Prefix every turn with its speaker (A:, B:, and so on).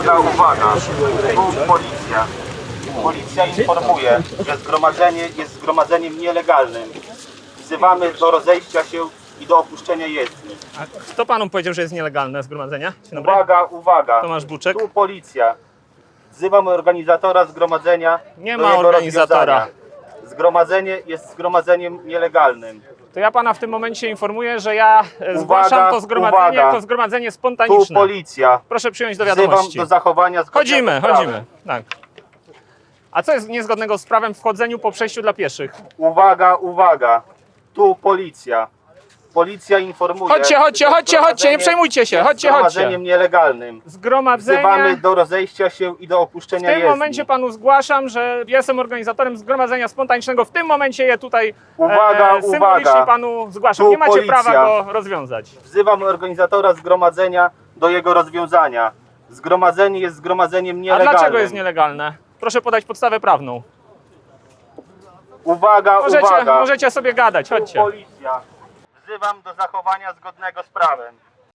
A: Uwaga, uwaga. Tu policja. Policja informuje, że zgromadzenie jest zgromadzeniem nielegalnym. Wzywamy do rozejścia się i do opuszczenia jezdni.
B: A kto panu powiedział, że jest nielegalne zgromadzenie? Dzień dobry.
A: Uwaga, uwaga.
B: Tomasz Buczek.
A: Tu policja. Wzywam organizatora zgromadzenia.
B: Nie
A: do
B: ma
A: jego
B: organizatora.
A: rozwiązania. Zgromadzenie jest zgromadzeniem nielegalnym.
B: To ja pana w tym momencie informuję, że ja e,
A: Uwaga,
B: zgłaszam to zgromadzenie
A: uwaga.
B: jako zgromadzenie
A: Tu
B: spontaniczne.
A: policja.
B: Proszę przyjąć do
A: Wzywam
B: wiadomości.
A: do zachowania
B: Chodzimy, chodzimy. Tak. A co jest niezgodnego z prawem w chodzeniu po przejściu dla pieszych?
A: Uwaga, uwaga. Tu policja. Policja informuje.
B: Chodźcie, chodźcie,
A: że
B: chodźcie, chodźcie, nie
A: zgromadzenie
B: przejmujcie się, chodźcie, chodźcie.
A: zgromadzeniem nielegalnym. Wzywamy
B: Zgromadzenie.
A: do rozejścia się i do opuszczenia
B: W tym
A: jezdni.
B: momencie panu zgłaszam, że jestem organizatorem zgromadzenia spontanicznego. W tym momencie je tutaj
A: Uwaga,
B: e, symbolicznie
A: uwaga.
B: panu zgłaszam.
A: Tu
B: Nie macie
A: policja.
B: prawa go rozwiązać.
A: Wzywam organizatora zgromadzenia do jego rozwiązania. Zgromadzenie jest zgromadzeniem
B: A
A: nielegalnym.
B: dlaczego jest nielegalne? Proszę podać podstawę prawną.
A: Uwaga,
B: Możecie,
A: uwaga.
B: możecie sobie gadać,
A: Tu
B: chodźcie.
A: policja. Wzywam do zachowania zgodnego z prawem.